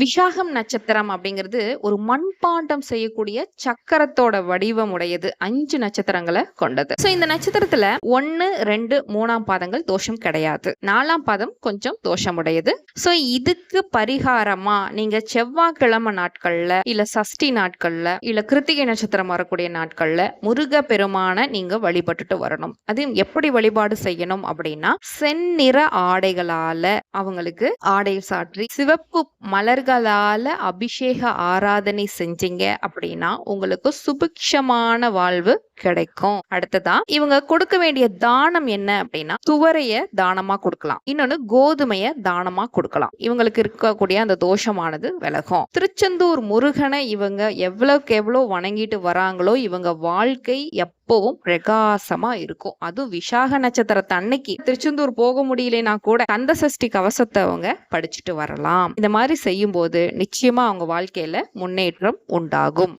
விஷாகம் நட்சத்திரம் அப்படிங்கிறது ஒரு மண்பாண்டம் செய்யக்கூடிய சக்கரத்தோட வடிவம் உடையது. அஞ்சு நட்சத்திரங்களை கொண்டது. சோ இந்த நட்சத்திரத்துல ஒன்னு ரெண்டு மூணாம் பாதங்கள் தோஷம் கிடையாது. நாலாம் பாதம் கொஞ்சம் தோஷம் உடையது சோ இதுக்கு பரிகாரமா நீங்க செவ்வாய்க்கிழமை நாட்கள்ல இல்ல சஷ்டி நாட்கள்ல இல்ல கிருத்திகை நட்சத்திரம் வரக்கூடிய நாட்கள்ல முருக பெருமான நீங்க வழிபட்டுட்டு வரணும். அது எப்படி வழிபாடு செய்யணும் அப்படின்னா செந்நிற ஆடைகளால அவங்களுக்கு ஆடை சாற்றி சிவப்பு மலர் மலர்களால அபிஷேக ஆராதனை செஞ்சீங்க அப்படின்னா உங்களுக்கு சுபிக்ஷமான வாழ்வு கிடைக்கும். அடுத்ததான் இவங்க கொடுக்க வேண்டிய தானம் என்ன அப்படின்னா துவரைய தானமா கொடுக்கலாம். இன்னொன்னு கோதுமைய தானமா கொடுக்கலாம். இவங்களுக்கு இருக்கக்கூடிய அந்த தோஷமானது விலகும். திருச்செந்தூர் முருகனை இவங்க எவ்வளவுக்கு எவ்வளவு வணங்கிட்டு வராங்களோ இவங்க வாழ்க்கை எப்பவும் பிரகாசமா இருக்கும். அதுவும் விசாக நட்சத்திரத்தை அன்னைக்கு திருச்செந்தூர் போக முடியலனா கூட கந்த சஷ்டி கவசத்தை அவங்க படிச்சுட்டு வரலாம். இந்த மாதிரி செய்யும் போது நிச்சயமா அவங்க வாழ்க்கையில முன்னேற்றம் உண்டாகும்.